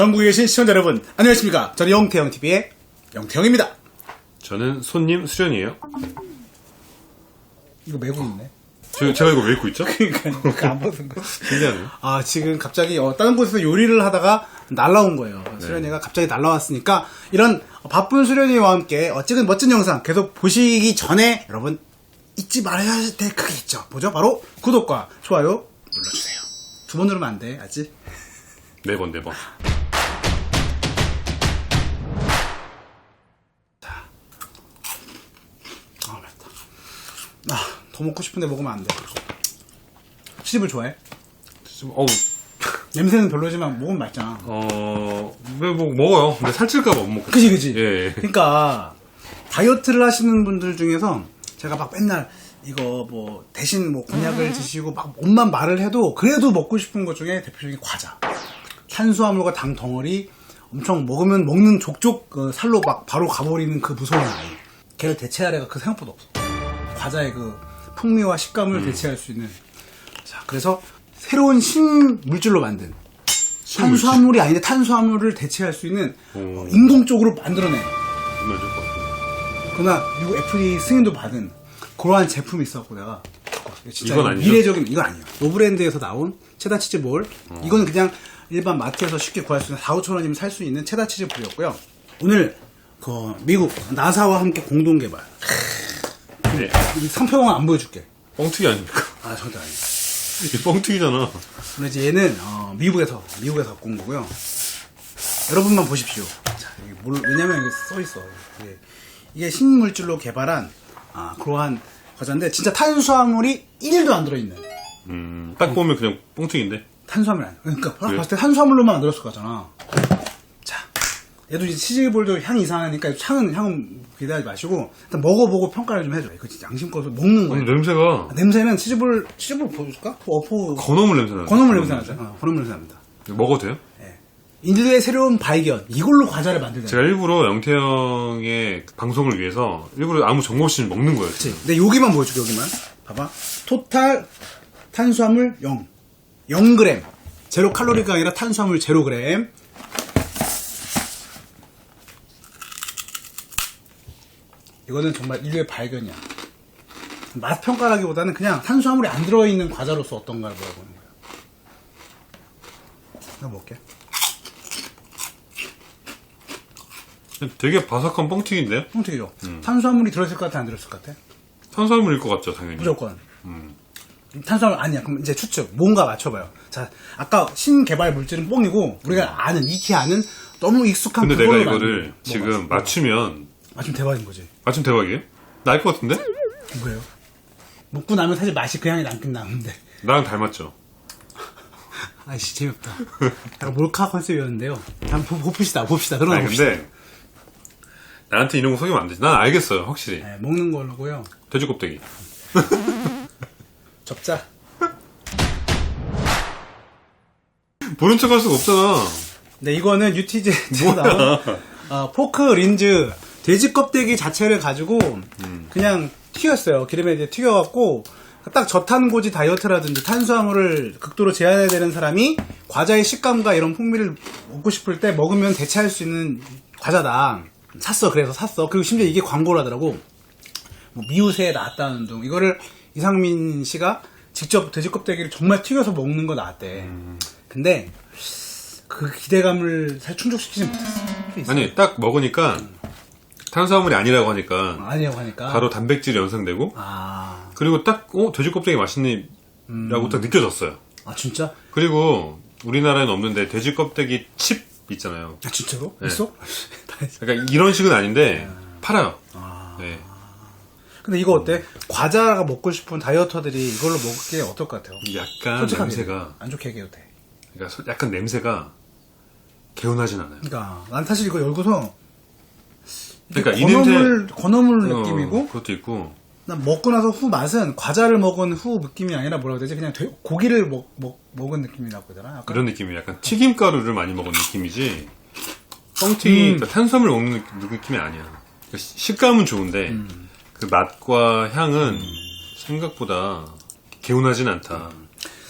전국에 계신 시청자 여러분, 안녕하십니까? 저는 영태형TV의 영태형입니다. 저는 손님 수련이에요. 이거 메고 있네. 저, 제가 이거 왜 입고 있죠? 그러니까 안 보는 거. 신기하네요. 아, 지금 갑자기 어, 다른 곳에서 요리를 하다가 날라온 거예요. 수련이가 갑자기 날라왔으니까 이런 바쁜 수련이와 함께 어, 찍은 멋진 영상 계속 보시기 전에 여러분 잊지 말아야 할때 그게 있죠. 뭐죠? 바로 구독과 좋아요 눌러주세요. 두 번 누르면 안 돼, 아직. 네 번, 네 번. 더 먹고 싶은데 먹으면 안 돼. 치즈볼 좋아해? 좀, 어우, 냄새는 별로지만 먹으면 맛있잖아. 어, 왜 뭐, 먹어요. 근데 살찔까봐 못 먹고. 그지, 그지? 예, 예. 그러니까, 다이어트를 하시는 분들 중에서 제가 막 맨날 이거 뭐 대신 뭐 곤약을 드시고 막 몸만 말을 해도 그래도 먹고 싶은 것 중에 대표적인 과자. 탄수화물과 당 덩어리 엄청 먹으면 먹는 족족 그 살로 막 바로 가버리는 그 무서운 아이. 걔를 대체하래가 그 생각보다 없어. 과자의 그 풍미와 식감을 대체할 수 있는. 자, 그래서 새로운 신물질로 만든 탄수화물이 아닌데 탄수화물을 대체할 수 있는 오. 어, 인공적으로 만들어낸 정말 좋을 것 같아요. 그러나 미국 FDA 승인도 받은 그러한 제품이 있었고 내가 진짜 이건 아니죠? 미래적인 이건 아니에요. 노브랜드에서 나온 체다 치즈 볼. 이거는 그냥 일반 마트에서 쉽게 구할 수 있는 4, 5천 원이면 살 수 있는 체다 치즈 볼이었고요. 오늘 그 미국 나사와 함께 공동 개발. 네. 이 상표만 안 보여줄게. 뻥튀기 아닙니까? 아 절대 아니에요. 이게 뻥튀기잖아. 그래서 이제 얘는 어, 미국에서 미국에서 갖고 온 거고요. 여러분만 보십시오. 자, 이게 뭘, 왜냐면 여기 써 있어. 이게, 이게 신물질로 개발한 아, 그러한 과자인데 진짜 탄수화물이 1도 안 들어있는 음, 딱 보면 그냥 뻥튀기인데. 탄수화물 아니야. 그러니까 딱 그래요? 봤을 때 탄수화물로만 만들었을 거잖아. 자, 얘도 이제 치즈볼도 향이 이상하니까 향은 향은 기대하지 마시고 일단 먹어보고 평가를 좀 해줘. 이거 진짜 양심껏 먹는 거예요. 아니, 냄새가 냄새는 치즈볼 치즈볼 보여줄까? 어포 건어물 냄새 나요. 건어물 냄새 나죠. 어, 건어물 냄새 납니다. 먹어도 돼요? 인류의 새로운 발견 이걸로 과자를 만들자. 제가 일부러 영태형의 방송을 위해서 일부러 아무 정보 없이 먹는 거예요. 그치. 근데 여기만 보여줄게 여기만. 봐봐. 토탈 탄수화물 0. 0g. 제로 칼로리가 아니라 탄수화물 0g. 이거는 정말 인류의 발견이야. 맛 평가라기보다는 그냥 탄수화물이 안 들어있는 과자로서 어떤가를 물어보는 거야. 나 먹게. 되게 바삭한 뻥튀기인데요? 뻥튀기죠. 음. 탄수화물이 들어있을 것 같아, 안 들어있을 것 같아? 탄수화물일 것 같죠, 당연히. 무조건. 음. 탄수화물 아니야. 그럼 이제 추측. 뭔가 맞춰봐요. 자, 아까 신개발 물질은 뽕이고 우리가 아는 익히 아는 너무 익숙한 근데 내가 이거를. 지금 뭐 맞추면 맞추면 대박인 거지. 맞춤 대박이에요? 나알것 같은데? 뭐예요? 먹고 나면 사실 맛이 그 향이 남긴 나는데. 나랑 닮았죠? 아이씨 재미없다. 약간 몰카 컨셉이었는데요. 한번 보- 봅시다. 봅시다. 그러나 아니 봅시다. 근데 나한테 이런 거 속이면 안 되지. 난 알겠어요, 확실히. 네, 먹는 걸로고요. 돼지 껍데기. 접자. 모른 척할 수가 없잖아. 네, 이거는 UTJ에서 나온 어, 포크 린즈 돼지 껍데기 자체를 가지고 그냥 튀겼어요. 기름에 이제 튀겨갖고 딱 저탄고지 다이어트라든지 탄수화물을 극도로 제한해야 되는 사람이 과자의 식감과 이런 풍미를 먹고 싶을 때 먹으면 대체할 수 있는 과자다. 샀어. 그래서 샀어. 그리고 심지어 이게 광고를 하더라고. 뭐 미우새에 나왔다는 둥 이거를 이상민 씨가 직접 돼지 껍데기를 정말 튀겨서 먹는 거 나왔대. 근데 그 기대감을 살 충족시키지 못했어. 아니 딱 먹으니까 탄수화물이 아니라고 하니까 아니라고 하니까. 바로 단백질이 연상되고 아, 그리고 딱 어, 돼지 껍데기 맛있네라고 딱 느껴졌어요. 아 진짜? 그리고 우리나라에는 없는데 돼지 껍데기 칩 있잖아요. 아 진짜로? 네. 있어? 그러니까 이런 식은 아닌데 팔아요. 아. 네. 근데 이거 어때? 과자가 먹고 싶은 다이어터들이 이걸로 먹을 게 어떨 것 같아요? 약간 냄새가 안 좋게 얘기해도 돼. 그러니까 소- 약간 냄새가 개운하진 않아요. 그러니까 난 사실 이거 열고서 그러니까 이 건어물 냄새 건어물 어, 느낌이고 그것도 있고 난 먹고 나서 후 맛은 과자를 먹은 후 느낌이 아니라 뭐라고 해야 되지? 그냥 돼- 고기를 먹, 먹, 먹은 느낌이라고 해야 되나? 약간? 그런 느낌이 약간 튀김가루를 많이 먹은 느낌이지 뻥튀기 음. 그러니까 탄수화물 먹는 느- 느낌이 아니야 그러니까 시- 식감은 좋은데 음. 그 맛과 향은 생각보다 개운하진 않다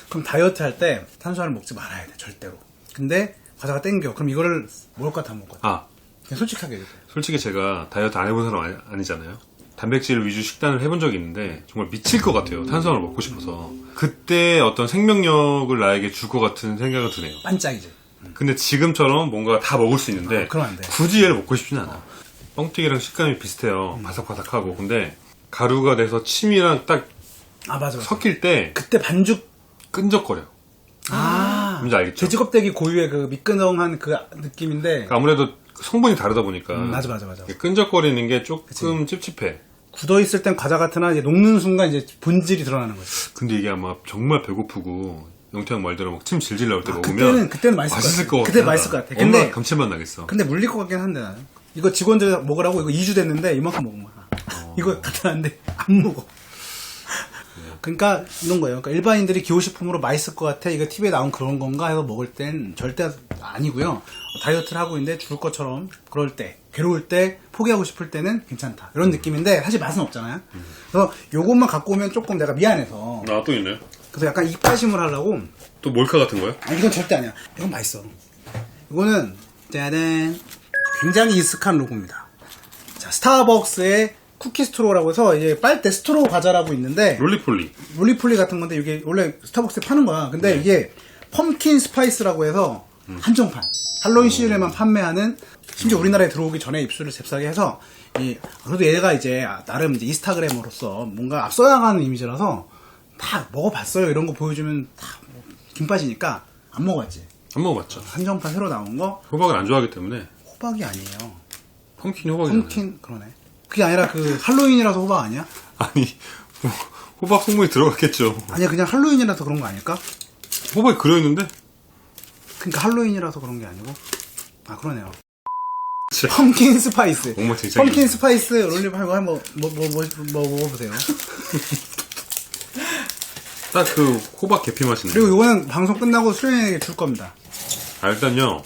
그럼 다이어트 할 때 탄수화물 먹지 말아야 돼 절대로. 근데 과자가 땡겨. 그럼 이거를 먹을 것 같아, 안 먹을 것 같아? 아, 그냥 솔직하게 얘기해. 솔직히 제가 다이어트 안 해본 사람 아니, 아니잖아요. 단백질 위주 식단을 해본 적이 있는데 정말 미칠 것 같아요. 탄수화물 먹고 싶어서. 그때 어떤 생명력을 나에게 줄 것 같은 생각은 드네요. 반짝이지. 근데 지금처럼 뭔가 다 먹을 수 있는데 아, 그럼 안 돼. 굳이 얘를 먹고 싶진 않아. 뻥튀기랑 식감이 비슷해요. 바삭바삭하고. 근데 가루가 돼서 침이랑 딱 아, 맞아, 맞아. 섞일 때 그때 반죽, 끈적거려. 아. 뭔지 알겠죠? 돼지 껍데기 고유의 그 미끈덩한 그 느낌인데. 그러니까 아무래도 성분이 다르다 보니까 음, 맞아, 맞아, 맞아. 끈적거리는 게 조금 찝찝해. 굳어 있을 땐 과자 같으나 이제 녹는 순간 이제 본질이 드러나는 거지. 근데 이게 아마 정말 배고프고 영태형 말대로 막 침 질질 나올 때 먹으면 아, 그때는- 그때는 맛있을 것 맛있을 같아. 것 같아. 그때 맛있을 것 같아. 근데- 감칠맛 나겠어. 근데 물릴 것 같긴 한데 나는. 이거 직원들 먹으라고 이거 2주 됐는데 이만큼 먹은 거야. 이거 간단한데 안 먹어. 그러니까 이런 거예요. 그러니까 일반인들이 기호식품으로 맛있을 것 같아. 이거 TV에 나온 그런 건가 해서 먹을 땐 절대 아니고요. 다이어트를 하고 있는데 죽을 것처럼 그럴 때, 괴로울 때, 포기하고 싶을 때는 괜찮다. 이런 느낌인데 사실 맛은 없잖아요. 그래서 요것만 갖고 오면 조금 내가 미안해서 아, 또 있네. 그래서 약간 입가심을 하려고 또 몰카 같은 거요? 아, 이건 절대 아니야. 이건 맛있어. 이거는, 짜잔. 굉장히 익숙한 로고입니다. 자, 스타벅스의 쿠키 스트로우라고 해서, 이제 빨대 스트로우 과자라고 있는데, 롤리폴리. 롤리폴리 같은 건데, 이게 원래 스타벅스에 파는 거야. 근데 이게 펌킨 스파이스라고 해서, 한정판. 할로윈 시즌에만 판매하는, 심지어 우리나라에 들어오기 전에 입술을 잽싸게 해서, 이, 그래도 얘가 이제, 나름 이제 인스타그램으로서 뭔가 앞서야 가는 이미지라서, 다 먹어봤어요. 이런 거 보여주면 다김 빠지니까 안 먹어봤지. 안 먹어봤죠. 한정판 새로 나온 거 호박을 안 좋아하기 때문에 호박이 아니에요. 펌킨이 호박이잖아요. 펌킨 그러네. 그게 아니라 그 할로윈이라서 호박 아니야? 아니 호- 호박 성분이 들어갔겠죠. 아니야 그냥 할로윈이라서 그런 거 아닐까? 호박이 그려 있는데? 그러니까 할로윈이라서 그런 게 아니고 아 그러네요. 진짜. 펌킨 스파이스. 엉망진창이네. 펌킨 스파이스 롤립 하고 한번 뭐뭐뭐 뭐, 먹어보세요. 딱 그 호박 계피 맛이네. 그리고 이거는 방송 끝나고 수련에게 줄 겁니다. 아, 일단요.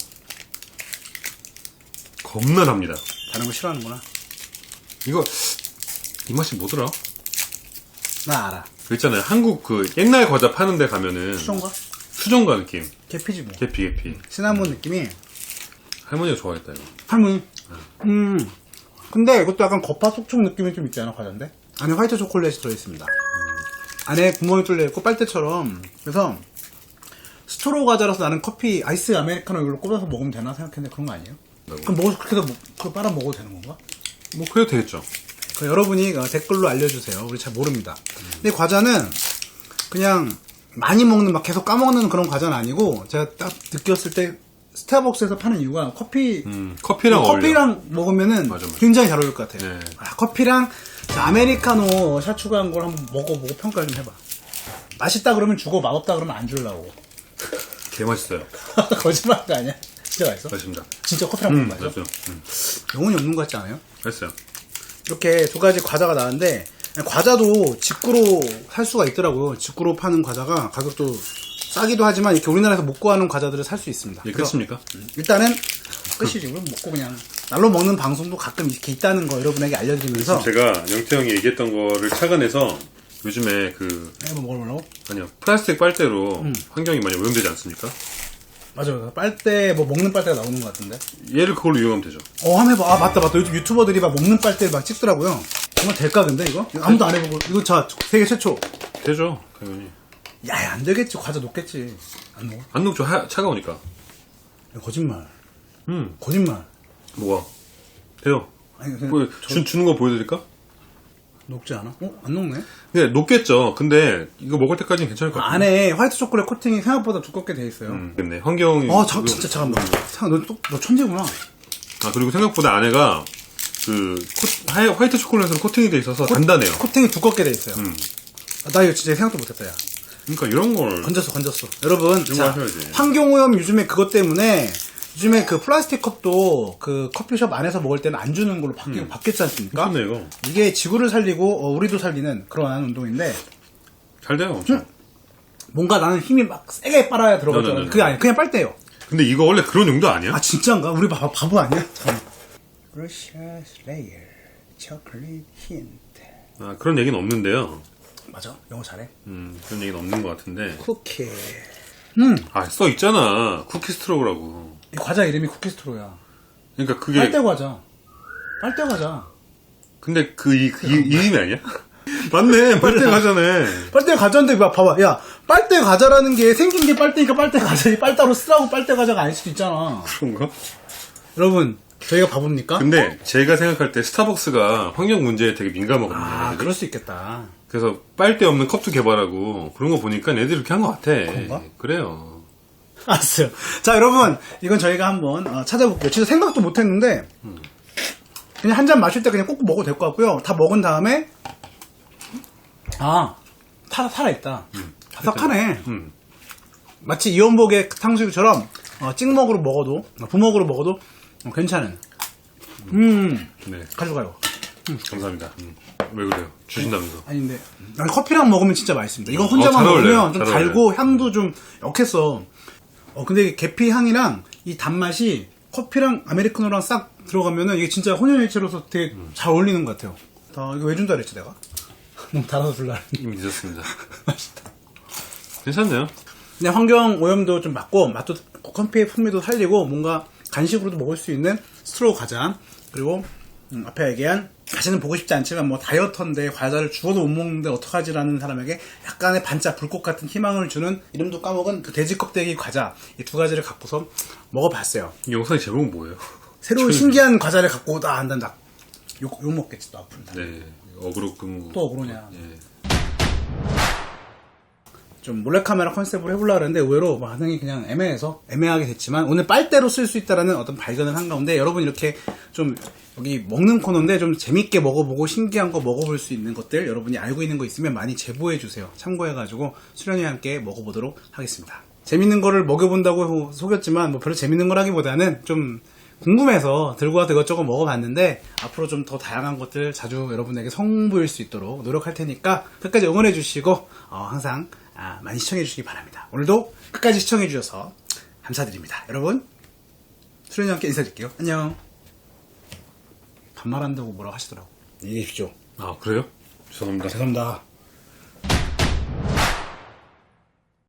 겁나 납니다. 다른 거 싫어하는구나. 이거 이 맛이 뭐더라? 나 알아. 그 있잖아요. 한국 그 옛날 과자 파는 데 가면은 수정과 수정과 느낌. 계피지 뭐. 계피 계피. 시나몬 느낌이 할머니가 좋아했다 이거. 할머니. 음. 근데 이것도 약간 겉바 속촉 느낌이 좀 있지 않아, 과자인데? 안에 화이트 초콜릿이 들어있습니다. 안에 구멍이 뚫려 있고 빨대처럼. 그래서 스트로우 과자라서 나는 커피, 아이스 아메리카노 이걸로 꼽아서 먹으면 되나 생각했는데 그런 거 아니에요? 그럼 먹어서 그렇게 해서 그거 빨아 먹어도 되는 건가? 뭐 그래도 되겠죠. 그 여러분이 어, 댓글로 알려주세요. 우리 잘 모릅니다. 근데 이 과자는 그냥 많이 먹는 막 계속 까먹는 그런 과자는 아니고 제가 딱 느꼈을 때 스타벅스에서 파는 이유가 커피 음, 커피랑 어울려. 커피랑 먹으면은 맞아, 맞아. 굉장히 잘 어울릴 것 같아요. 네. 아, 커피랑 자, 아메리카노 샷 추가한 걸 한번 먹어보고 평가를 좀 해봐. 맛있다 그러면 주고 맛없다 그러면 안 주려고. 개 맛있어요. 거짓말한 거 아니야? 진짜 맛있어? 맛있습니다. 진짜 커피랑 음, 먹는 맛이야? 맛있어요. 음, 영혼이 없는 것 같지 않아요? 맛있어요. 이렇게 두 가지 과자가 나왔는데 과자도 직구로 살 수가 있더라고요. 직구로 파는 과자가 가격도 싸기도 하지만 이렇게 우리나라에서 못 구하는 과자들을 살 수 있습니다. 그래서 끝입니까? 일단은 끝이지. 우리 먹고 그냥 날로 먹는 방송도 가끔 이렇게 있다는 거 여러분에게 알려드리면서 제가 영태 형이 얘기했던 거를 착안해서 요즘에 그 한번 먹어보려고? 아니요 플라스틱 빨대로 음. 환경이 많이 오염되지 않습니까? 맞아요. 빨대 뭐 먹는 빨대가 나오는 것 같은데. 얘를 그걸로 이용하면 되죠. 어 한번 해봐. 아 맞다 맞다. 요즘 유튜버들이 막 먹는 빨대 막 찍더라고요. 정말 될까 근데 이거? 이거 아무도 안 해보고 이거 자 세계 최초. 되죠, 당연히. 야야 안 되겠지. 과자 녹겠지. 안 먹어? 안 녹죠, 하- 차가우니까. 야, 거짓말. 음, 거짓말. 뭐가? 돼요. 아니 그냥 뭐, 주, 주는 거 보여드릴까? 녹지 않아? 어? 안 녹네? 근데 녹겠죠. 근데 이거 먹을 때까지는 괜찮을 것 같아요. 안에 화이트 초콜릿 코팅이 생각보다 두껍게 돼 있어요. 음, 됐네. 환경이. 아, 자, 진짜 잠깐만. 상, 너, 또- 너 천재구나. 아, 그리고 생각보다 안에가 그 코- 하이- 화이트 초콜릿으로 코팅이 돼 있어서 단단해요. 코팅이 두껍게 돼 있어요. 음. 아, 나 이거 진짜 생각도 못했다, 야. 그러니까 이런 걸 건졌어, 건졌어. 여러분, 자, 하셔야지. 환경오염 요즘에 그것 때문에 요즘에 그 플라스틱 컵도 그 커피숍 안에서 먹을 때는 안 주는 걸로 바뀌, 바뀌었지 않습니까? 좋네 이거. 이게 지구를 살리고 어, 우리도 살리는 그러한 운동인데 잘 돼요. 엄청. 뭔가 나는 힘이 막 세게 빨아야 줄 네, 네, 네. 그게 아니야. 그냥 빨대요. 근데 이거 원래 그런 용도 아니야? 아 진짜인가? 우리 바, 바보 아니야? 잠깐만. 러시아 레이어 초콜릿 힌트 아, 그런 얘기는 없는데요. 맞아? 영어 잘해? 음, 그런 얘기는 없는 것 같은데. 쿠키 음 아, 써 있잖아. 쿠키 스트로우라고. 이 과자 이름이 쿠키스트로야. 그러니까 그게 빨대 과자. 빨대 과자. 근데 그, 이, 그 이, 이름이 아니야? 맞네 빨대 가자네 빨대 과자인데 막 봐봐. 야 빨대 과자라는 게 생긴 게 빨대니까 빨대 과자지. 빨대로 쓰라고 빨대 과자가 아닐 수도 있잖아. 그런가? 여러분 저희가 바보입니까? 근데 제가 생각할 때 스타벅스가 환경 문제에 되게 민감하거든요 아. 그럴 수 있겠다. 그래서 빨대 없는 컵도 개발하고 그런 거 보니까 애들이 이렇게 한 것 같아 그런가? 그래요 알았어요. 자, 여러분, 이건 저희가 한번 어, 찾아볼게요. 진짜 생각도 못 했는데, 그냥 한 잔 마실 때 그냥 꼭 먹어도 될 것 같고요. 다 먹은 다음에, 아, 살아, 살아있다. 바삭하네. 음. 마치 이원복의 탕수육처럼, 어, 찍먹으로 먹어도, 어, 부먹으로 먹어도 어, 괜찮은. 음, 네 가져가요. 감사합니다 음. 왜 그래요 주신다면서 아닌데, 아니, 커피랑 먹으면 진짜 맛있습니다. 이거 혼자만 어, 잘 어울려요. 먹으면 좀 잘 달고 향도 좀 역했어. 어, 근데 이 계피 향이랑 이 단맛이 커피랑 아메리카노랑 싹 들어가면은 이게 진짜 혼연일체로서 되게 잘 어울리는 것 같아요. 아, 이거 왜 준다 그랬지, 내가? 너무 달아서 줄라. 이미 늦었습니다 맛있다. 괜찮네요 근데 환경 오염도 좀 막고, 맛도, 커피의 풍미도 살리고, 뭔가 간식으로도 먹을 수 있는 스트로우 과자. 그리고, 음, 앞에 얘기한, 다시는 보고 싶지 않지만, 뭐, 다이어터인데, 과자를 죽어도 못 먹는데, 어떡하지라는 사람에게 약간의 반짝 불꽃 같은 희망을 주는, 이름도 까먹은 그 돼지 껍데기 과자. 이 두 가지를 갖고서 먹어봤어요. 이 영상의 제목은 뭐예요? 새로운 신기한 과자를 갖고 오다 한다. 욕, 욕 먹겠지, 또 앞으로. 네 어그로 끈고 또 억울하냐. 예. 좀 몰래카메라 컨셉으로 해보려고 했는데 의외로 반응이 그냥 애매해서 애매하게 됐지만 오늘 빨대로 쓸 수 있다라는 어떤 발견을 한 가운데 여러분 이렇게 좀 여기 먹는 코너인데 좀 재밌게 먹어보고 신기한 거 먹어볼 수 있는 것들 여러분이 알고 있는 거 있으면 많이 제보해 주세요. 참고해가지고 수련이와 함께 먹어보도록 하겠습니다. 재밌는 거를 먹여본다고 속였지만 뭐 별로 재밌는 거라기보다는 좀 궁금해서 들고 와서 이것저것 먹어봤는데 앞으로 좀 더 다양한 것들 자주 여러분에게 선보일 수 있도록 노력할 테니까 끝까지 응원해 주시고 어, 항상 아, 많이 시청해 주시기 바랍니다. 오늘도 끝까지 시청해 주셔서 감사드립니다. 여러분 수련이와 함께 인사드릴게요. 안녕. 반말한다고 뭐라고 하시더라고. 안녕히 계십시오. 아 그래요? 죄송합니다 죄송합니다.